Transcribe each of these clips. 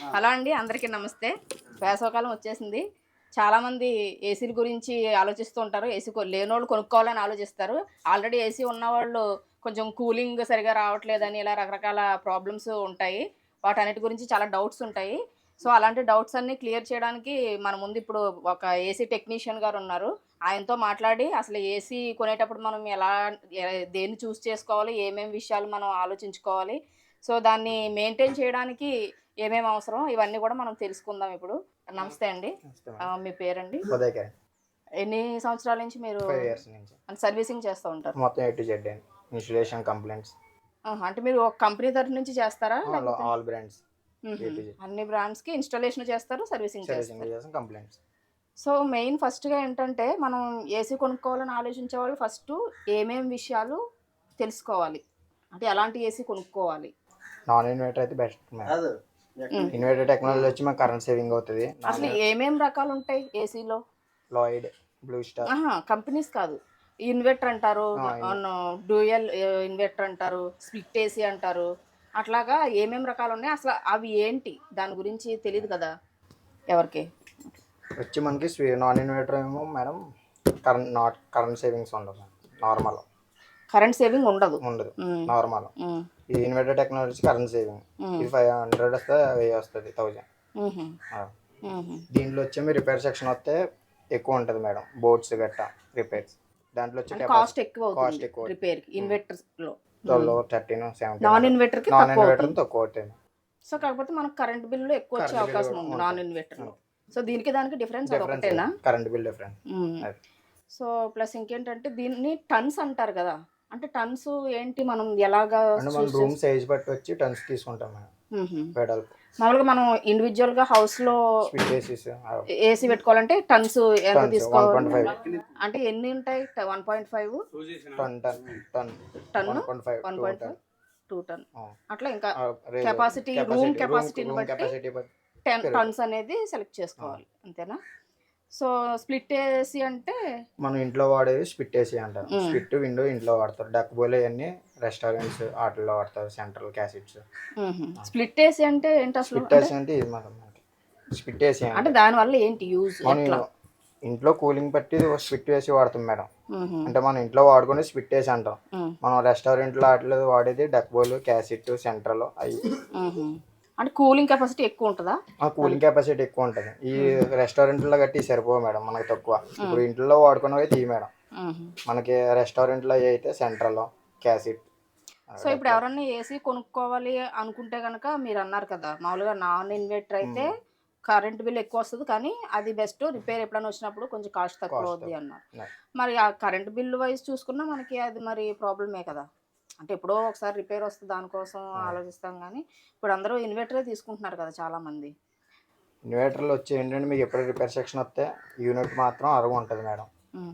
Hello అండి అందరికీ నమస్తే. వేసవకాలం వచ్చేసింది. చాలామంది ఏసీల గురించి ఆలోచిస్తూ ఉంటారు. ఏసీ లేని లేనోళ్ళు కొనుక్కోవాలని ఆలోచిస్తారు. ఆల్రెడీ ఏసీ ఉన్నవాళ్ళు కొంచెం కూలింగ్ సరిగా రావట్లేదని ఇలా రకరకాల ప్రాబ్లమ్స్ ఉంటాయి. వాటన్నిటి గురించి చాలా డౌట్స్ ఉంటాయి. సో అలాంటి డౌట్స్ అన్ని క్లియర్ చేయడానికి మన ముందు ఇప్పుడు ఒక ఏసీ టెక్నీషియన్ గారు ఉన్నారు. ఆయనతో మాట్లాడి అసలు ఏసీ కొనేటప్పుడు మనం ఎలా దేన్ని చూస్ చేసుకోవాలి? ఏమేమి విషయాలు మనం ఆలోచించుకోవాలి? సో దాన్ని మెయింటైన్ చేయడానికి ఏమేమి అవసరం ఇవన్నీ కూడా మనం తెలుసుకుందాం ఇప్పుడు. నమస్తే అండి. మీ పేరండి? ఉదయకే. ఎన్ని సంవత్సరాల నుంచి మీరు ఫైవ్ ఇయర్స్ నుంచి. సర్వీసింగ్ చేస్తూ ఉంటారు? మొత్తం ఏ టు జెడ్ అండి. Installation complaints. అంటే మీరు ఒక కంపెనీ తరఫు నుంచి చేస్తారా? All brands. అన్ని బ్రాండ్స్కి ఇన్స్టాలేషన్ చేస్తారు సర్వీసింగ్ సర్వీసింగ్ చేస్తారు. కంప్లైంట్స్. సో మెయిన్ ఫస్ట్గా ఏంటంటే మనం ఏసీ కొనుక్కోవాలని ఆలోచించే వాళ్ళు ఫస్ట్ ఏమేం విషయాలు తెలుసుకోవాలి? అంటే ఎలాంటి ఏసీ కొనుక్కోవాలి? నాన్ ఇన్వర్టర్ అయితే బెస్ట్ ఇన్వర్టర్ టెక్నాలజీ వచ్చి మనకు కరెంట్ సేవింగ్ అవుతుంది. అసలు ఏమేం రకాలు ఉంటాయి ఏసీలో లాయిడ్ బ్లూ స్టార్ కంపెనీస్ కాదు. ఇన్వర్టర్ అంటారు డ్యూయల్ ఇన్వర్టర్ అంటారు స్ప్లిట్ ఏసీ అంటారు. అట్లాగా ఏమేం రకాలు ఉన్నాయి అసలు అవి ఏంటి? దాని గురించి తెలియదు కదా ఎవరికి? వచ్చి మనకి నాన్ ఇన్వర్టర్ ఏమో madam current not current savings ఉండదు నార్మల్ కరెంట్ సేవింగ్ ఉండదు. ఉండదు. నార్మల్. ఈ ఇన్వర్టర్ టెక్నాలజీ కరెంట్ సేవింగ్. ఇది ఫైవ్ హండ్రెడ్ వస్తే వెయ్యి వస్తుంది థౌజండ్. దీంట్లో వచ్చి మీ రిపేర్ సెక్షన్ వస్తే ఎక్కువ ఉంటుంది మేడం బోర్డ్స్ గట్టా రిపేర్స్. దాంట్లో వచ్చి కాస్ట్ ఎక్కువ కాస్ట్ ఎక్కువ రిపేర్ ఇన్వర్టర్లో ట్వెల్వ్ థర్టీన్ సెవెంటీన్ నాన్ ఇన్వర్టర్కి నాన్ ఇన్వర్టర్ తక్కువ అవుతుంది సో కాకపోతే మనకు కరెంట్ బిల్లు ఎక్కువ వచ్చే అవకాశం ఉంది. నాన్ ఇన్వర్టర్లో సో దీనికి దానికి డిఫరెన్స్ ఒకటేనా? Current bill difference. So plus ఇంకేంటంటే దీన్ని టన్స్ అంటారు కదా. అంటే టన్స్ ఏంటి మనం ఎలాగా అంటే మన choose రూమ్ సైజ్ బట్టి వచ్చి టన్స్ తీసుకుంటాం మేడం. వెడల్పు మామూలుగా మనం ఇండివిజువల్గా హౌస్లో ఏసీ పెట్టుకోవాలంటే టన్స్ ఎంత తీసుకోవాలి? 1.5. అంటే ఎన్ని ఉంటాయి? One point five ton ton ton. One point five two ton. అట్లా ఇంకా capacity ని room బట్టి టెన్. టన్స్ అనేది సెలెక్ట్ చేసుకోవాలి. అంతేనా? సో స్ప్లిట్ ఏసీ అంటే మనం ఇంట్లో వాడేది స్పిట్ వేసి అంటారు. స్పిట్ విండో ఇంట్లో వాడతారు. డక్ బోలే అన్ని రెస్టారెంట్స్ వాటిల్లో వాడతారు. సెంట్రల్ క్యాసిట్స్. స్ప్లిట్ ఏసీ అంటే ఏంటి అసలు? స్పిట్ వేసి అంటే ఇది మనం స్పిట్ వేసి అంటే దాని వల్ల ఏంటి యూజ్? ఇంట్లో కూలింగ్ బట్టి స్పిట్ వేసి వాడతాం మేడం. అంటే మనం ఇంట్లో వాడుకుని స్పిట్ వేసి అంటాం. మనం రెస్టారెంట్లో వాటిలో వాడేది డక్ బోల్ క్యాసిట్ సెంట్రల్ అవి. అంటే కూలింగ్ కెపాసిటీ ఎక్కువ ఉంటుందా? ఆ కూలింగ్ కెపాసిటీ ఎక్కువ ఉంటుంది. ఈ రెస్టారెంట్లో గట్టి సరిపోవు మేడం మనకి తక్కువ. ఇప్పుడు ఇంట్లో వాడుకున్నవి తీ మేడం. మనకి రెస్టారెంట్లో అయితే సెంట్రల్ క్యాసిట్. సో ఇప్పుడు ఎవరన్నా ఏసీ కొనుక్కోవాలి అనుకుంటే కనుక మీరు అన్నారు కదా మామూలుగా నాన్ ఇన్వర్టర్ అయితే కరెంట్ బిల్ ఎక్కువ వస్తుంది కానీ అది బెస్ట్ రిపేర్ ఎప్పుడైనా వచ్చినప్పుడు కొంచెం కాస్ట్ తక్కువ అవుద్ది అన్నారు. మరి ఆ కరెంట్ బిల్ వైజ్ చూసుకున్నా మనకి అది మరి ప్రాబ్లమే కదా. అంటే ఎప్పుడో ఒకసారి రిపేర్ వస్తుంది దానికోసం ఆలోచిస్తాం కానీ ఇప్పుడు అందరూ ఇన్వర్టరే తీసుకుంటున్నారు కదా చాలా మంది ఇన్వర్టర్లు వచ్చి ఏంటంటే మీకు ఎప్పుడు రిపేర్ సెక్షన్ వస్తే యూనిట్ మాత్రం అరుగు ఉంటుంది మేడం.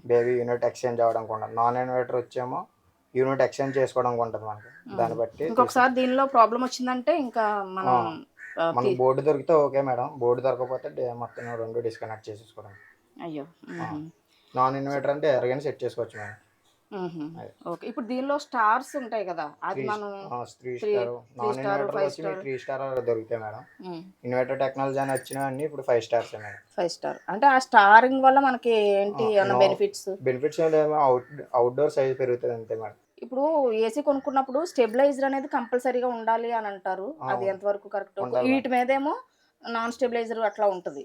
బేబీ యూనిట్ ఎక్స్చేంజ్ అవ్వడానికి ఉంటుంది నాన్ ఇన్వర్టర్ వచ్చేమో యూనిట్ ఎక్స్చేంజ్ చేసుకోవడానికి ఉంటుంది మనకి. దాన్ని బట్టి ఇంకొకసారి దీనిలో ప్రాబ్లం వచ్చిందంటే ఇంకా మనం తీ- బోర్డు దొరికితే ఓకే మేడం. బోర్డు దొరకకపోతే మొత్తం రెండు డిస్కనెక్ట్ చేసేసుకోవడం. అయ్యో. నాన్ ఇన్వర్టర్ అంటే ఎరగని సెట్ చేసుకోవచ్చు మేడం. ఓకే. ఇప్పుడు దీనిలో స్టార్స్ ఉంటాయి కదా అది మనం త్రీ స్టార్. నాన్ ఇన్వర్టర్ వచ్చి మీకు. త్రీ స్టార్ దొరుకుతాయి మేడం. ఇన్వర్టర్ టెక్నాలజీ అని వచ్చినవన్నీ ఇప్పుడు five stars madam. Five star. అంటే ఆ స్టారింగ్ వల్ల మనకి ఏంటి? అన్న. Benefits benefits out outdoor size పెరుగుతుంది అంతే మేడం. ఇప్పుడు ఏసీ కొనుక్కున్నప్పుడు స్టెబిలైజర్ అనేది కంపల్సరీగా ఉండాలి అని అంటారు. అది ఎంతవరకు కరెక్ట్. వీటి మీదేమో నాన్ స్టెబిలైజర్ అట్లా ఉంటుంది.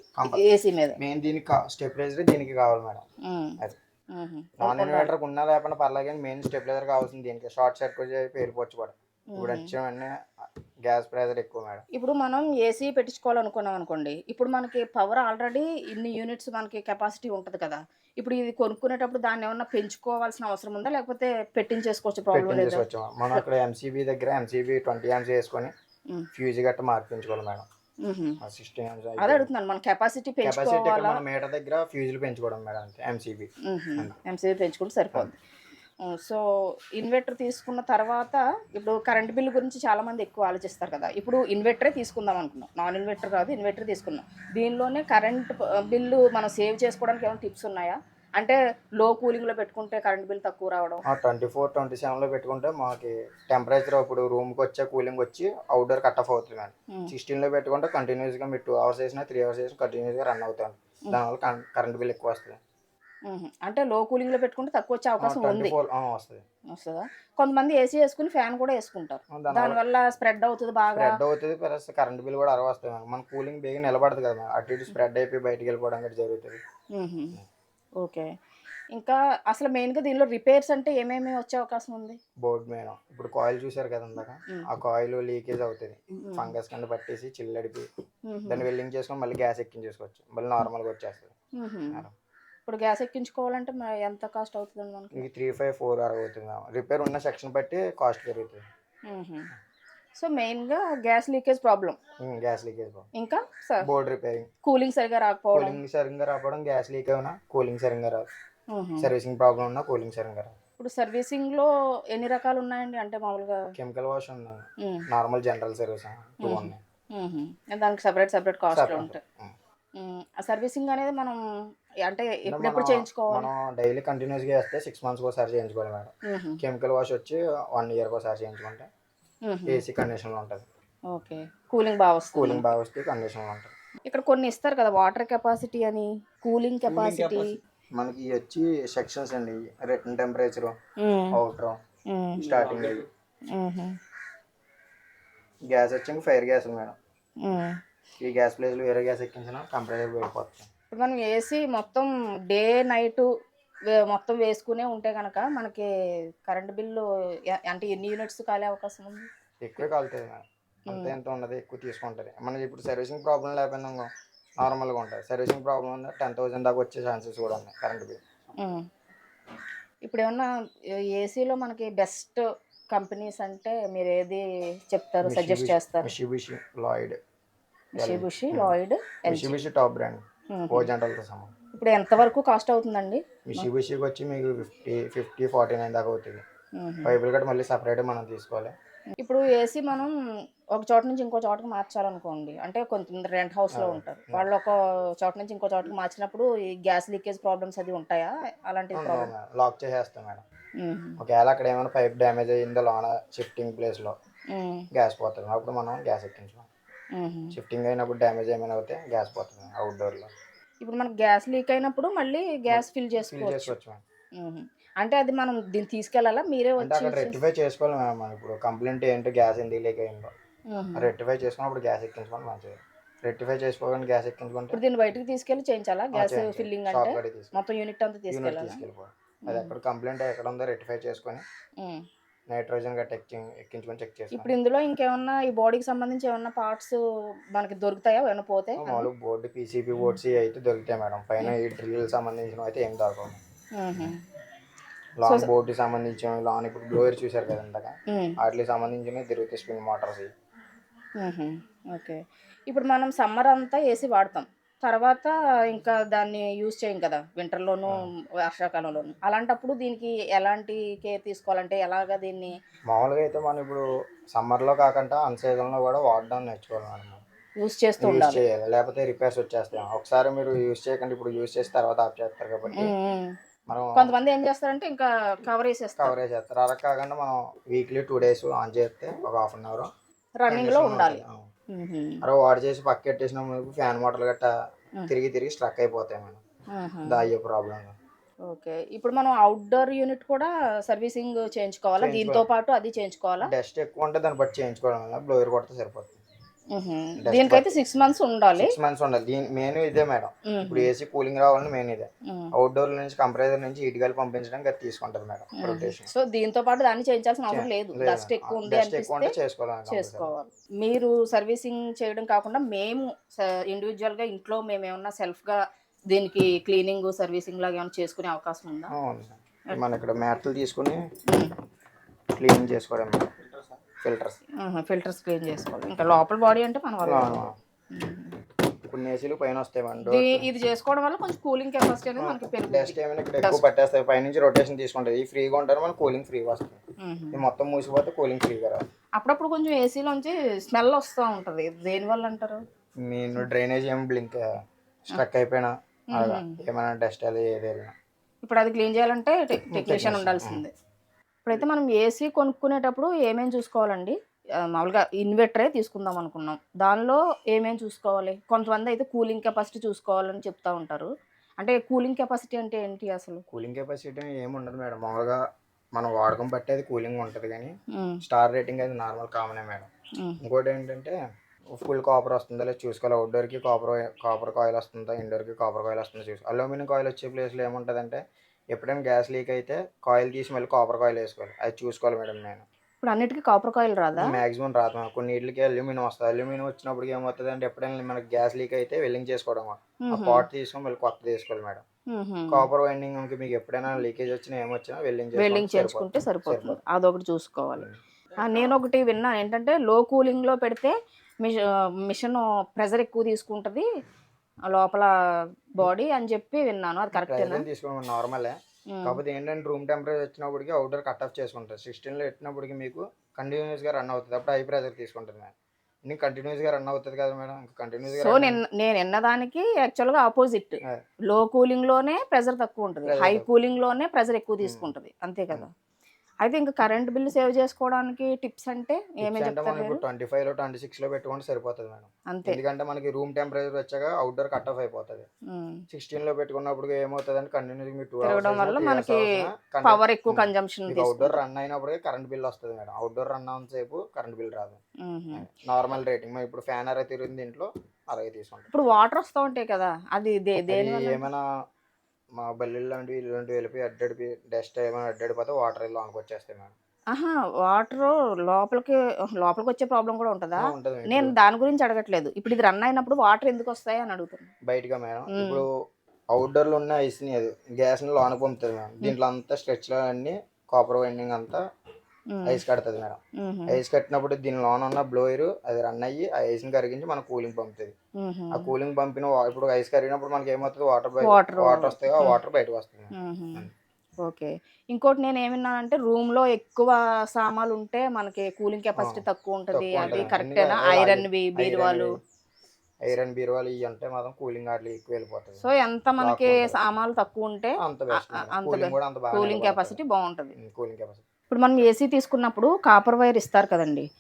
ఏసీ మీద. మెయిన్ దీనికి స్టెబిలైజర్ దీనికి కావాలి మేడం. అది. నాన్ ఇన్వర్టర్ ఉన్నా లేకపోయినా పర్లేదు కానీ మెయిన్ స్టెబిలైజర్ కావాల్సింది దీనికి. షార్ట్ సర్క్యూట్ చేసి పేరుపోవచ్చు కూడా. ఇప్పుడు గ్యాస్ ప్రైజర్ ఎక్కువ మేడం. ఇప్పుడు మనం ఏసీ పెట్టించుకోవాలనుకున్నాం అనుకోండి ఇప్పుడు మనకి పవర్ ఆల్రెడీ ఇన్ని యూనిట్స్ మనకి కెపాసిటీ ఉంటుంది కదా. ఇప్పుడు ఇది కొనుక్కునేటప్పుడు దాన్ని ఏమన్నా పెంచుకోవాల్సిన అవసరం ఉందా? లేకపోతే పెట్టించేసుకోవచ్చు ప్రాబ్లం లేదా? మనం అక్కడ ఎంసీబీ దగ్గర ఎంసీబీ ట్వంటీ ఎంస్ వేసుకొని. ఫ్యూజ్ గట్ట మార్పించుకోవాలి మేడం. అదే అడుగుతున్నాను మన కెపాసిటీ పెంచుకోవాలా? మీటర్ దగ్గర ఫ్యూజులు పెంచుకోవడం మేడం అంతే ఎంసీబీ ఎంసీబీ పెంచుకుంటే సరిపోద్ది. సో ఇన్వర్టర్ తీసుకున్న తర్వాత ఇప్పుడు కరెంట్ బిల్ గురించి చాలా మంది ఎక్కువ ఆలోచిస్తారు కదా. ఇప్పుడు ఇన్వర్టరే తీసుకుందాం అనుకున్నాం. నాన్ ఇన్వర్టర్ కాదు ఇన్వర్టర్ తీసుకున్నాం. దీనిలోనే కరెంట్ బిల్లు మనం సేవ్ చేసుకోవడానికి ఏమైనా టిప్స్ ఉన్నాయా? అంటే లో కూలింగ్లో పెట్టుకుంటే కరెంట్ బిల్ తక్కువ రావడం. ట్వంటీ ఫోర్ ట్వంటీ సెవెన్లో పెట్టుకుంటే మాకు టెంపరేచర్ ఇప్పుడు రూమ్కి వచ్చే కూలింగ్ వచ్చి అవుట్డోర్ కట్ ఆఫ్ అవుతుంది మేడం. ఉమ్, సిక్స్టీన్లో పెట్టుకుంటే కంటిన్యూస్గా మీరు టూ అవర్స్ వేసినా త్రీ అవర్స్ వేసినా కంటిన్యూస్గా రన్ అవుతాను దానివల్ల కరెంట్ బిల్ ఎక్కువ వస్తుంది. ఉమ్. అంటే లో కూలింగ్లో పెట్టుకుంటే తక్కువ వచ్చే అవకాశం ఉంది. వస్తుంది. కొంతమంది ఏసీ వేసుకుని ఫ్యాన్ కూడా వేసుకుంటారు. దానివల్ల స్ప్రెడ్ అవుతుంది బాగా. స్ప్రెడ్ అవుతుంది ప్లస్ కరెంట్ బిల్ కూడా అరవ వస్తుంది మేడం. మన కూలింగ్ బేగా నిలబడదు కదా. అటు ఇటు స్ప్రెడ్ అయిపోయి బయటికి వెళ్ళిపోవడం జరుగుతుంది. మ్మ్. ఓకే. ఇంకా అసలు మెయిన్గా దీనిలో రిపేర్స్ అంటే ఏమేమి వచ్చే అవకాశం ఉంది? బోర్డు మేడం ఇప్పుడు కాయిల్ చూసారు కదా ఇందాక? మ్మ్. ఆ కాయిల్ లీకేజ్ అవుతుంది. ఫంగస్ కింద పట్టేసి చిల్లడిపి. దాన్ని వెల్లింగ్ చేసుకొని మళ్ళీ గ్యాస్ ఎక్కించేసుకోవచ్చు. మళ్ళీ నార్మల్గా వచ్చేస్తుంది. ఇప్పుడు గ్యాస్ ఎక్కించుకోవాలంటే ఎంత కాస్ట్ మనకి? మీకు త్రీ ఫైవ్ ఫోర్ అరవై అవుతుంది రిపేర్ ఉన్న సెక్షన్ బట్టి కాస్ట్ పెరుగుతుంది. సో మెయిన్గా gas leakage problem gas leakage ఇంకా సార్ బోర్డ్ రిపేరింగ్ కూలింగ్ సరిగా రాకపోవడం కూలింగ్ సరిగ్గా రావడం గ్యాస్ లీక్ అయినా కూలింగ్ సరిగ్గా రాదు. సర్వీసింగ్ ప్రాబ్లం ఉన్నా కూలింగ్ సరిగ్గా రాదు ఇప్పుడు సర్వీసింగ్లో ఎన్ని రకాలు ఉన్నాయండి అంటే మామూలుగా కెమికల్ వాష్ ఉంది. Normal general service too. ఉన్నాయి. దానికి సపరేట్ సపరేట్ కాస్ట్. ఉంటాయి సర్వీసింగ్ అనేది మనం అంటే ఎప్పుడెప్పుడు చేయించుకోవాలి మనం డైలీ కంటిన్యూస్గా వేస్తే సిక్స్ మంత్స్కి ఒకసారి చేయించుకోవాలి మేడం. కెమికల్ వాష్ వచ్చి వన్ ఇయర్కి ఒకసారి చేయించుకుంటే. ఏసీ కండిషన్లో ఉంటుంది. ఓకే. కూలింగ్ బాగా వస్తుంది. కూలింగ్ బాగా వస్తే కండిషన్లో ఉంటుంది. ఇక్కడ కొన్ని ఇస్తారు కదా వాటర్ కెపాసిటీ అని కూలింగ్ కెపాసిటీ. మనకి వచ్చి సెక్షన్స్ అండి return temperature outer starting gas వచ్చి ఫైర్ గ్యాస్ మేడం. ఈ గ్యాస్ ప్లేస్లో వేరే గ్యాస్ ఎక్కించిన కంప్రెసర్ వెళ్ళిపోతుంది ఇప్పుడు మనం ఏసీ మొత్తం డే నైట్ మొత్తం వేసుకునే ఉంటే కనుక మనకి కరెంట్ బిల్లు అంటే ఎన్ని యూనిట్స్ కాలే అవకాశం ఉంది? ఎక్కువే కాలుతుంది అంత ఎంత ఉండదు ఎక్కువ తీసుకుంటుంది మనకి ఇప్పుడు సర్వీసింగ్ ప్రాబ్లం లేకపోయినా నార్మల్గా ఉంటుంది. సర్వీసింగ్ ప్రాబ్లం ఉంది? టెన్ థౌసండ్ దాకా వచ్చే ఛాన్సెస్ కూడా ఉన్నాయి కరెంట్ బిల్. ఇప్పుడు ఏమన్నా ఏసీలో మనకి బెస్ట్ కంపెనీస్ అంటే మీరు ఏది చెప్తారు సజెస్ట్ చేస్తారు? Mitsubishi Lloyd షిబుషి Lloyd Mitsubishi top brand O జనరల్తో సమానం. ఇప్పుడు ఎంత వరకు కాస్ట్ అవుతుందండి? మిషిబిషికి వచ్చి మీకు ఫిఫ్టీ ఫిఫ్టీ ఫార్టీ నైన్ దాకా అవుతుంది. పైపులు కట్టి మళ్ళీ సపరేట్ మనం తీసుకోవాలి. ఇప్పుడు ఏసీ మనం ఒక చోట నుంచి ఇంకో చోటకి మార్చాలనుకోండి. అంటే కొంతమంది రెంట్ హౌస్లో ఉంటారు. వాళ్ళు ఒక చోట నుంచి ఇంకో చోటకి మార్చినప్పుడు ఈ గ్యాస్ లీకేజ్ ప్రాబ్లమ్స్ అది ఉంటాయా? అలాంటి లాక్ చేసేస్తాం మేడం. ఒకవేళ అక్కడ ఏమైనా పైప్ డ్యామేజ్ అయ్యిందో లోన షిఫ్టింగ్ ప్లేస్లో గ్యాస్ పోతుంది. అప్పుడు మనం గ్యాస్ ఎక్కించాం షిఫ్టింగ్ అయినప్పుడు డ్యామేజ్ ఏమైనా అవుతే గ్యాస్ పోతుంది. అవుట్డోర్లో ఇప్పుడు మనకి గ్యాస్ లీక్ అయినప్పుడు మళ్ళీ గ్యాస్ ఫిల్ చేసుకోవచ్చు. అంటే అది మనం దీన్ని తీసుకెళ్ళాలా? మీరే వచ్చి రెక్టిఫై చేసుకోవాలి మనం ఇప్పుడు కంప్లైంట్ ఏంటో? గ్యాస్ ఎందుకు లీక్ అయిందో. రెక్టిఫై చేసుకుని అప్పుడు గ్యాస్ ఎక్కించుకోండి మంచిది. రెక్టిఫై చేసుకోకుండా గ్యాస్ ఎక్కించుకుంటే ఇప్పుడు దీన్ని బయటకు తీసుకెళ్ళి చేయించాలా? గ్యాస్ ఫిల్లింగ్ అంటే మొత్తం యూనిట్ అంతా తీసుకెళ్ళాలా? అది ఎక్కడ కంప్లైంట్ ఎక్కడ ఉందో రెక్టిఫై చేసుకొని. నైట్రోజన్ గట్ట ఎక్కి ఎక్కించుకొని చెక్ ఇప్పుడు చేసుకోవాలి ఇందులో ఇంకేమన్నా ఈ బాడీకి సంబంధించి ఏమన్నా పార్ట్స్ మనకి దొరుకుతాయా? ఏమైనా పోతే? మామూలుగా బోర్డు పీసీబీ బోర్డ్స్ అయితే దొరుకుతాయి మేడం. పైన ఈ డ్రిల్ సంబంధించినవి అయితే ఏం దొరకవు. లాంగ్ బోర్డు సంబంధించిన లాన్ ఇప్పుడు బ్లోయర్ చూసారు కదా మ్మ్. వాటికి సంబంధించినవి తిరుగుతాయి స్ప్రింగ్ మోటార్స్. ఓకే. ఇప్పుడు మనం సమ్మర్ అంతా ఏసీ వాడతాం. తర్వాత ఇంకా దాన్ని యూజ్ చేయం కదా వింటర్లోను వర్షాకాలంలోను. అలాంటప్పుడు దీనికి ఎలాంటి కేర్ తీసుకోవాలంటే ఎలాగా దీన్ని? మామూలుగా అయితే మనం ఇప్పుడు సమ్మర్లో కాకుండా అన్ సీజన్లో కూడా వాడడం నేర్చుకోవాలి మనం. యూజ్ చేస్తూ యూజ్ ఉండాలి. చేయాలి లేకపోతే రిపేర్స్ వచ్చేస్తాయి. ఒకసారి మీరు యూజ్ చేయకండి ఇప్పుడు యూజ్ చేసి తర్వాత ఆఫ్ చేస్తారు కాబట్టి. మనం కొంతమంది ఏం చేస్తారంటే ఇంకా కవర్ వేసేస్తారు. కవరేజ్ చేస్తారు అలా కాకుండా మనం వీక్లీ టూ డేస్ ఆన్ చేస్తే ఒక హాఫ్ అన్ అవర్ రన్నింగ్లో ఉండాలి. అలా వాడు చేసి పక్క పెట్టేసిన ఫ్యాన్ మోటార్లు గట్టా తిరిగి తిరిగి స్ట్రక్ అయిపోతాయి మనం మ్మ్. దా అయ్యే ప్రాబ్లం ఓకే. ఇప్పుడు మనం అవుట్డోర్ యూనిట్ కూడా సర్వీసింగ్ చేయించుకోవాలా? దీంతో పాటు అది చేయించుకోవాలా? డస్ట్ ఎక్కువ ఉంటే దాన్ని బట్టి చేయించుకోవడం వల్ల బ్లోయర్ కొడితే సరిపోతుంది. దీనికైతే సిక్స్ మంత్స్ ఉండాలి. సిక్స్ మంత్స్ ఉండాలి. దీని మెయిన్ ఇదే మేడం. ఇప్పుడు ఏసీ కూలింగ్ రావాలని మెయిన్ ఇదే. అవుట్డోర్ నుంచి కంప్రెసర్ నుంచి ఇటుకలు పంపించడానికి అది తీసుకుంటది మేడం రొటేషన్ సో దీంతో పాటు దాన్ని చేయించాల్సిన అవసరం లేదు. డస్ట్ ఎక్కువ ఉంది అనిపిస్తే చేసుకోవాలి చేసుకోవాలి. మీరు సర్వీసింగ్ చేయడం కాకుండా మేము ఇండివిజువల్గా ఇంట్లో మేము ఏమన్నా సెల్ఫ్గా దీనికి క్లీనింగ్ సర్వీసింగ్ లాగా ఏమైనా చేసుకునే అవకాశం ఉందా? మన ఇక్కడ మ్యాట్లు తీసుకుని క్లీనింగ్ చేసుకోవడం ఫిల్టర్స్. ఫిల్టర్స్ క్లీన్ చేసుకోవాలి. ఇంకా లోపల బాడీ అంటే మన వల్ల కొన్ని ఏసీలు పైన వస్తాయి మన ఇది- చేసుకోవడం వల్ల కొంచెం కూలింగ్ కెపాసిటీ అనేది మనకి పెరుగుతుంది. డస్ట్ ఏమైనా ఇక్కడ ఎక్కువ పట్టేస్తాయి. పైనుంచి రొటేషన్ తీసుకుంటుంది. ఈ ఫ్రీగా ఉంటారు మన కూలింగ్ ఫ్రీగా వస్తుంది. ఇది మొత్తం మూసిపోతే కూలింగ్ ఫ్రీగా రాదు. అప్పుడప్పుడు కొంచెం ఏసీలోంచి స్మెల్ వస్తూ ఉంటది. దేని వల్ల అంటారు? నేను డ్రైనేజ్ ఏమి బ్లింక్ స్ట్రక్ అయిపోయినా ఏమైనా డస్ట్ అది ఏదైనా. ఇప్పుడు అది క్లీన్ చేయాలంటే టెక్నీషియన్ ఉండాల్సిందే. ఇప్పుడైతే మనం ఏసీ కొనుక్కునేటప్పుడు ఏమేమి చూసుకోవాలండి? మామూలుగా ఇన్వర్టరే తీసుకుందాం అనుకున్నాం. దానిలో ఏమేమి చూసుకోవాలి? కొంతమంది అయితే కూలింగ్ కెపాసిటీ చూసుకోవాలని చెప్తా ఉంటారు. అంటే కూలింగ్ కెపాసిటీ అంటే ఏంటి అసలు? కూలింగ్ కెపాసిటీ ఏమి ఉండదు మేడం. మామూలుగా మనం వాడకం బట్టి అది కూలింగ్ ఉంటుంది కానీ స్టార్ రేటింగ్ అది నార్మల్ కామనే మేడం. ఇంకోటి ఏంటంటే ఫుల్ కాపర్ వస్తుందో లేదు చూసుకోవాలి. అవుట్డోర్కి కాపర్ కాపర్ కాయిల్ వస్తుందా? ఇండోర్కి కాపర్ కాయిల్ వస్తుందో? చూసుకోవాలి అల్యూమినియం కాయిల్ వచ్చే ప్లేస్లో ఏముంటుందంటే ఎప్పుడైనా గ్యాస్ లీక్ అయితే కాయిల్ తీసి మళ్ళీ కాపర్ కాయిల్ వేసుకోవాలి. అది చూసుకోవాలి మేడం నేను. ఇప్పుడు అన్నిటికీ కాపర్ కాయిల్ రాదా? మాక్సిమం రాదు మేడం కొన్ని నీటికి అల్యూమినియం వస్తుంది అల్యూమినియం వచ్చినప్పుడు ఏమవుతుంది అంటే ఎప్పుడైనా మనకి గ్యాస్ లీక్ అయితే వెల్లింగ్ చేసుకోవడం ఆ. పాట్ తీసుకొని మళ్ళీ కొత్త తీసుకోవాలి మేడం. కాపర్ వైండింగ్ మనకి మీకు ఎప్పుడైనా లీకేజ్ వచ్చినా ఏమొచ్చినా వెల్లింగ్ వెల్డింగ్ చేర్చుకుంటే సరిపోతుంది. అదొకటి చూసుకోవాలి. నేను ఒకటి విన్నాను ఏంటంటే లో కూలింగ్లో పెడితే మిష మిషన్ ప్రెజర్ ఎక్కువ తీసుకుంటుంది. లోపల బాడీ అని చెప్పి విన్నాను. అది కరెక్టేనా? ప్రైజ్ తీసుకోవడం నార్మలే. కాకపోతే ఏంటంటే రూమ్ టెంపరేచర్ వచ్చినప్పటికి అవుట్డోర్ కట్ ఆఫ్ చేసుకుంటుంది సిక్స్టీన్లో పెట్టినప్పటికి మీకు కంటిన్యూస్గా రన్ అవుతుంది. అప్పుడు హై ప్రెజర్ తీసుకుంటుంది మేడం ఇంకా కంటిన్యూస్గా రన్ అవుతుంది కదా మేడం? కంటిన్యూస్గా సో నేను నేను ఎన్నదానికి యాక్చువల్గా ఆపోజిట్. లో కూలింగ్లోనే ప్రెజర్ తక్కువ ఉంటుంది. హై. కూలింగ్లోనే ప్రెజర్ ఎక్కువ తీసుకుంటుంది. అంతే కదా? అయితే ఇంకా కరెంట్ బిల్ సేవ్ చేసుకోవడానికి టిప్స్ అంటే ఏమేమి చెప్తారు ట్వంటీ ఫైవ్లో ట్వంటీ సిక్స్లో పెట్టుకుంటే సరిపోతుంది మేడం. అంతే. ఎందుకంటే మనకి రూమ్ టెంపరేచర్ వచ్చాక అవుట్డోర్ కట్ ఆఫ్ అయిపోతుంది. సిక్స్టీన్లో పెట్టుకున్నప్పుడు ఏమవుతుంది అంటే కంటిన్యూస్ మీరు టూ తిరగడం వల్ల మనకి పవర్ ఎక్కువ కన్జంప్షన్ అవుట్డోర్ రన్ అయినప్పుడు కరెంట్ బిల్ వస్తుంది మేడం. అవుట్డోర్ రన్ సేపు కరెంట్ బిల్ రాదు. నార్మల్ రేటింగ్ ఇప్పుడు ఫ్యాన్ అరే తిరిగింది దీంట్లో అలాగే తీసుకుంటాం. ఇప్పుడు వాటర్ వస్తూ ఉంటాయి కదా. అది ఏమైనా మా బల్లీలు లాంటివి ఇలాంటివి వెళ్ళిపోయి అడ్డడిపి డస్ట్ ఏమైనా అడ్డడిపోతే వాటర్ లోనికి వచ్చేస్తాయి మేడం. ఆహా వాటర్ లోపలికి లోపలికి వచ్చే ప్రాబ్లం కూడా ఉంటుందా. నేను దాని గురించి అడగట్లేదు. ఇప్పుడు ఇది రన్ అయినప్పుడు వాటర్ ఎందుకు వస్తాయి అని అడుగుతున్నాను బయటగా మేడం. ఇప్పుడు అవుట్డోర్లో ఉన్న ఐస్ని అది గ్యాస్ని లోనకి పంపుతుంది మేడం. దీంట్లో అంతా స్ట్రెచ్లో అన్ని కాపర్ వైండింగ్ అంతా ఐస్ కడుతుంది మేడం. ఐస్ కట్టినప్పుడు దీని లోన ఉన్న బ్లోయర్ అది రన్ అయ్యి ఆ ఐస్ని కరిగించి మన కూలింగ్ పంపుతుంది. ఆ కూలింగ్ పంపిన ఇప్పుడు ఐస్ కరిగినప్పుడు మనకి ఏమవుతుంది వాటర్. వాటర్ వస్తాయి ఆ వాటర్ బయటకు వస్తుంది. ఓకే. ఇంకోటి నేను ఏమిన్నానంటే రూమ్లో ఎక్కువ సామాన్లు ఉంటే మనకి కూలింగ్ కెపాసిటీ తక్కువ ఉంటది. అది. కరెక్టేనా ఐరన్ వి బీరువాలు. ఐరన్ బీరువాలు ఇవి అంటే మాత్రం కూలింగ్ అట్లా ఎక్కువ వెళ్ళిపోతుంది. సో ఎంత మనకి. సామాన్లు తక్కువ ఉంటే అంత కూలింగ్ కెపాసిటీ బాగుంటది. కూలింగ్ కెపాసిటీ ఇప్పుడు మనం ఏసీ తీసుకున్నప్పుడు కాపర్ వైర్ ఇస్తారు కదండి.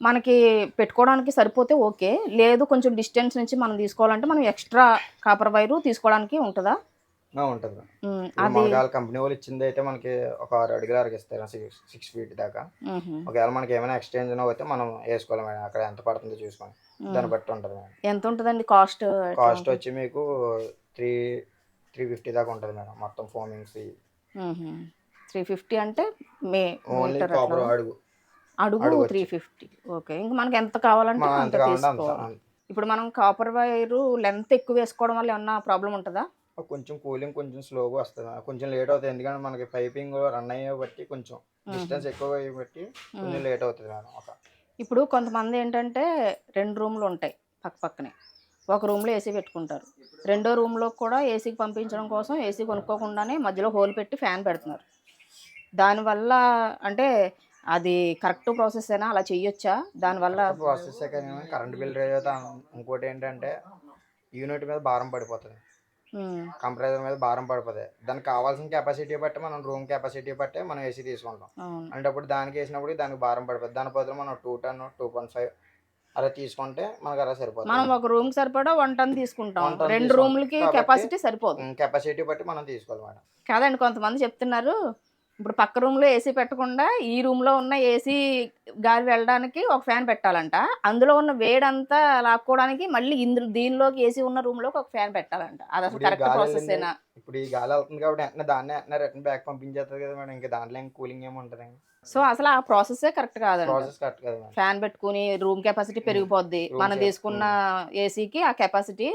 మనకి పెట్టుకోవడానికి సరిపోతే ఓకే. లేదు కొంచెం డిస్టెన్స్ నుంచి మనం తీసుకోవాలంటే మనం ఎక్స్ట్రా కాపర్ వైరు తీసుకోవడానికి ఉంటుందా? ఉంటుంది అది కంపెనీ వాళ్ళు ఇచ్చింది అయితే మనకి ఒక ఆరు అడుగులు వరకు ఇస్తారు సిక్స్ ఫీట్ దాకా. ఒకవేళ మనకి ఏమైనా ఎక్స్చేంజ్ అయితే మనం వేసుకోవాలి మేడం. అక్కడ ఎంత పడుతుందో చూసుకొని ఉమ్. దాన్ని బట్టి ఉంటుంది మేడం. ఎంత ఉంటుందండి కాస్ట్ కాస్ట్ వచ్చి మీకు త్రీ త్రీ ఫిఫ్టీ దాకా ఉంటుంది మేడం. మొత్తం ఫోమింగ్స్ త్రీ ఫిఫ్టీ అంటే మే మీటర్. అడుగు. Three fifty. ఓకే. ఇంకా మనకి ఎంత కావాలంటే అంత తీసుకోవాలి. ఇప్పుడు మనం కాపర్ వైరు లెంత్ ఎక్కువ వేసుకోవడం వల్ల ఏమన్నా ప్రాబ్లం ఉంటుందా? కొంచెం కూలింగ్ కొంచెం స్లోగా వస్తుంది. కొంచెం లేట్ అవుతుంది. ఎందుకంటే మనకి పైపింగ్ రన్ అయ్యే బట్టి కొంచెం డిస్టెన్స్ ఎక్కువ అయ్యే బట్టి కొంచెం లేట్ అవుతుంది మేడం ఒక ఇప్పుడు కొంతమంది ఏంటంటే రెండు రూమ్లు ఉంటాయి పక్క పక్కనే. ఒక రూమ్లో ఏసీ పెట్టుకుంటారు. రెండో రూమ్లో కూడా ఏసీకి పంపించడం కోసం ఏసీ కొనుక్కోకుండానే మధ్యలో హోల్ పెట్టి ఫ్యాన్ పెడుతున్నారు. దానివల్ల అంటే అది కరెక్ట్ ప్రాసెస్ అయినా అలా చెయ్యొచ్చా? దానివల్ల ప్రాసెస్ కరెంట్ బిల్ రేజ్ అవుతా ఇంకోటి ఏంటంటే యూనిట్ మీద భారం పడిపోతుంది. కంప్రెసర్ మీద భారం పడిపోతుంది. దానికి కావాల్సిన కెపాసిటీ బట్టి మనం రూమ్ కెపాసిటీ బట్టే మనం ఏసీ తీసుకుంటాం. అంటే అప్పుడు దానికి వేసినప్పుడు దానికి భారం పడిపోతుంది. దాని బదులు మనం two ton two point five అలా తీసుకుంటే మనకు అలా మనం సరిపోతుంది ఒక రూమ్ సరిపడా వన్ టన్ తీసుకుంటాం. రెండు. రూమ్లకి కెపాసిటీ సరిపోదు. కెపాసిటీ బట్టి మనం తీసుకోవాలి మేడం. కాదండి కొంతమంది చెప్తున్నారు ఇప్పుడు పక్క రూమ్లో ఏసీ పెట్టకుండా ఈ రూమ్లో ఉన్న ఏసీ గాలి వెళ్ళడానికి ఒక ఫ్యాన్ పెట్టాలంట. అందులో ఉన్న వేడంతా లాక్కోవడానికి మళ్ళీ ఇందులో దీనిలోకి ఏసీ ఉన్న రూమ్లోకి ఒక ఫ్యాన్ పెట్టాలంట. అది అసలు కరెక్ట్ ప్రాసెస్. ఏనా? ఇప్పుడు ఈ గాలి వెళ్తుంది కాబట్టి వెంటనే దాన్నే వెంటనే రిటర్న్ బ్యాక్ పంపించేస్తుంది కదా మేడం. ఇంకా దాంట్లో ఇంకా కూలింగ్ ఏమి ఉంటుంది సో అసలు ఆ ప్రాసెసే కరెక్ట్ కాదండి ఫ్యాన్ పెట్టుకుని రూమ్ కెపాసిటీ పెరిగిపోద్ది. Room మనం తీసుకున్న ఏసీకి ఆ కెపాసిటీ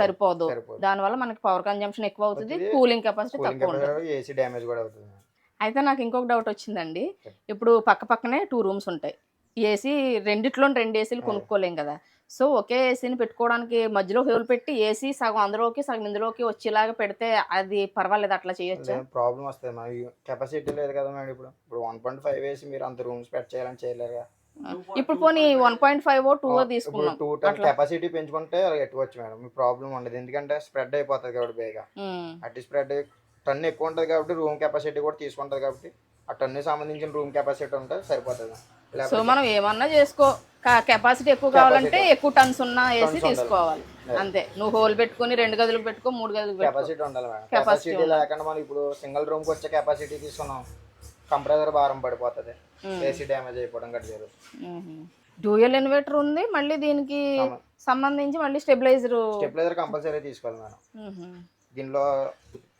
సరిపోదు. దానివల్ల మనకి పవర్ కన్జంప్షన్ ఎక్కువ అవుతుంది అవుతుంది. కూలింగ్ కెపాసిటీ తక్కువ ఉంటుంది ఏసీ డ్యామేజ్ కూడా అవుతుంది. అయితే నాకు ఇంకొక డౌట్ వచ్చిందండి. ఇప్పుడు పక్క పక్కనే టూ రూమ్స్ ఉంటాయి. ఏసీ రెండిట్లో రెండు ఏసీలు కొనుక్కోలేం కదా. సో ఒకే ఏసీని పెట్టుకోవడానికి మధ్యలో హోల్ పెట్టి ఏసీ సగం అందులోకి సగం ఇందులోకి వచ్చేలాగా పెడితే అది పర్వాలేదు అట్లా చేయొచ్చా? ప్రాబ్లం వస్తుంది మన కెపాసిటీ లేదు కదా మేడం ఇప్పుడు. ఇప్పుడు వన్ పాయింట్ ఫైవ్ వేసి మీరు అంత రూమ్స్ పెట్ చేయాలని చేయలేరు ఇప్పుడు పోనీ వన్ పాయింట్ ఫైవ్ టూ తీసుకున్నాం. టూ. కెపాసిటీ పెంచుకుంటే ఎట్టుకోవచ్చు మేడం. మీ ప్రాబ్లం ఉండదు. ఎందుకంటే స్ప్రెడ్ అయిపోతుంది కాబట్టి బేగా. అట్టి స్ప్రెడ్ టన్ను ఎక్కువ ఉంటుంది కాబట్టి రూమ్ కెపాసిటీ కూడా తీసుకుంటుంది కాబట్టి ఆ టన్ను సంబంధించిన రూమ్ కెపాసిటీ ఉంటే సరిపోతుంది. సో మనం ఏమన్నా చేసుకో. కెపాసిటీ ఎక్కువ కావాలంటే ఎక్కువ. టన్స్ ఉన్న ఉండాలి. తీసుకోవాలి. అంతే. నువ్వు హోల్ పెట్టుకొని రెండు గదులకు పెట్టుకో మూడు గదులకు పెట్టుకో. కెపాసిటీ ఉండాలి మేడం. కెపాసిటీ లేకుండా మనం ఇప్పుడు సింగిల్ రూమ్కి వచ్చే కెపాసిటీ తీసుకున్నాం. కంప్రెసర్ భారం పడిపోతుంది. ఏసీ డ్యామేజ్ అయిపోవడం గట్టి జరుగుతుంది. డ్యూయల్ ఇన్వర్టర్ ఉంది మళ్ళీ దీనికి. సంబంధించి మళ్ళీ స్టెబిలైజర్ స్టెప్లైజర్ కంపల్సరీ తీసుకోవాలి మేడం. దీనిలో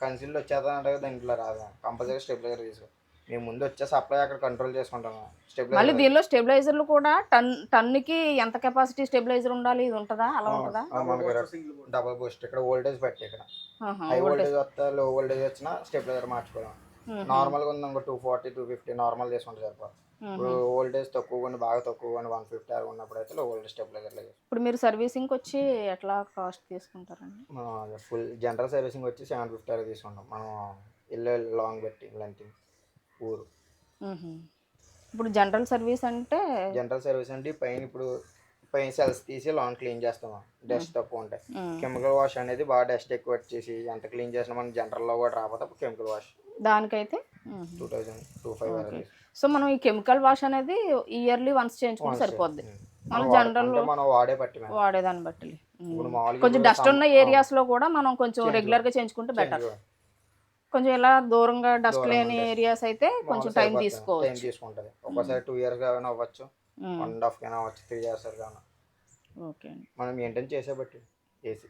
కన్సిల్ వచ్చేదంటే దీంట్లో రాదు. కంపల్సరీ స్టెప్లైజర్ తీసుకోవాలి మేము ముందు వచ్చే సప్లై అక్కడ కంట్రోల్ చేసుకుంటాం మేడం మళ్ళీ దీనిలో స్టెబిలైజర్లు కూడా టన్ టన్నుకి ఎంత కెపాసిటీ స్టెబిలైజర్ ఉండాలి? ఇది ఉంటుందా? అలా ఉంటుందా? డబుల్ బూస్ట్ ఇక్కడ వోల్టేజ్ పెట్టి ఇక్కడ. హై వోల్టేజ్ వస్తే లో వోల్టేజ్ వచ్చినా స్టెప్లైజర్ మార్చుకోవడం. మ్మ్. నార్మల్గా ఉంది ఇంకో two forty two fifty normal చేసుకుంటే సరిపోతుంది ఇప్పుడు వోల్టేజ్ తక్కువ కానీ బాగా తక్కువ కానీ వన్ ఫిఫ్టీ అలా ఉన్నప్పుడు అయితే లో వోల్టేజ్ స్టెప్లైజర్ లేదు ఇప్పుడు మీరు సర్వీసింగ్కి వచ్చి ఎట్లా కాస్ట్ తీసుకుంటారండి? ఫుల్ జనరల్ సర్వీసింగ్ వచ్చి సెవెన్ ఫిఫ్టీ అలా తీసుకుంటాం. మనం ఇల్లు లాంగ్ పెట్టి లెంత్ ఊరు. ఇప్పుడు జనరల్ సర్వీస్ అంటే జనరల్ సర్వీస్ అంటే పైన ఇప్పుడు పైన సెల్స్ తీసి లాంగ్ క్లీన్ చేస్తాం డస్ట్ తక్కువ ఉంటాయి. కెమికల్ వాష్ అనేది బాగా డస్ట్ ఎక్కువ వచ్చేసి ఎంత క్లీన్ చేసినా మనం జనరల్లో కూడా రాకపోతే కెమికల్ వాష్ దానికైతే. టూ థౌజండ్ టూ ఫైవ్ అలా సో మనం ఈ కెమికల్ వాష్ అనేది ఇయర్లీ వన్స్ చేయించుకుంటే సరిపోద్ది. మన జనరల్ మనం వాడే మేడం. వాడేదాన్ని బట్టి. కొంచెం డస్ట్ ఉన్న ఏరియాస్లో కూడా మనం కొంచెం రెగ్యులర్గా చేయించుకుంటే బెటర్. కొంచెం ఇలా దూరంగా డస్ట్ లేని ఏరియాస్ అయితే కొంచెం టైం తీసుకోవచ్చు. తీసుకుంటుంది. ఒక్కసారి టూ ఇయర్స్ కానీ అవ్వచ్చు. వన్ అండ్ హాఫ్ కానీ అవ్వచ్చు త్రీ ఇయర్స్ ఓకే మనం మెయింటైన్ చేసే బట్టి ఏసీ.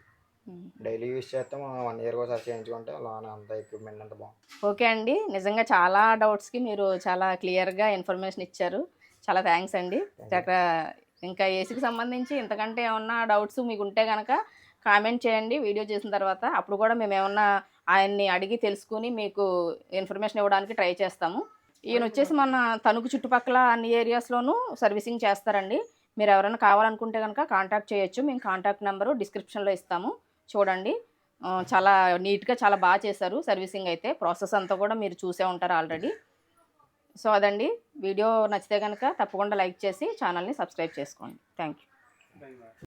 డైలీ యూస్ చేస్తే. వన్ ఇయర్ ఒకసారి చేయించుకుంటే లోన అంత ఎక్విప్మెంట్ అంత బాగుంది ఓకే అండి. నిజంగా చాలా డౌట్స్కి మీరు చాలా క్లియర్గా ఇన్ఫర్మేషన్ ఇచ్చారు. చాలా థ్యాంక్స్ అండి. అక్కడ ఇంకా ఏసీకి సంబంధించి ఇంతకంటే ఏమన్నా డౌట్స్ మీకు ఉంటే కనుక కామెంట్ చేయండి. వీడియో చేసిన తర్వాత అప్పుడు కూడా మేము ఏమన్నా ఆయన్ని అడిగి తెలుసుకుని మీకు ఇన్ఫర్మేషన్ ఇవ్వడానికి ట్రై చేస్తాము. ఈయన వచ్చేసి మన తణుకు చుట్టుపక్కల అన్ని ఏరియాస్లోనూ సర్వీసింగ్ చేస్తారండి. మీరు ఎవరైనా కావాలనుకుంటే కనుక కాంటాక్ట్ చేయొచ్చు. మేము కాంటాక్ట్ నెంబరు డిస్క్రిప్షన్లో ఇస్తాము. చూడండి. చాలా నీట్గా చాలా బాగా చేశారు సర్వీసింగ్ అయితే. ప్రాసెస్ అంతా కూడా మీరు చూసే ఉంటారు ఆల్రెడీ. సో అదండి. వీడియో నచ్చితే కనుక తప్పకుండా లైక్ చేసి ఛానల్ని సబ్స్క్రైబ్ చేసుకోండి. Thank you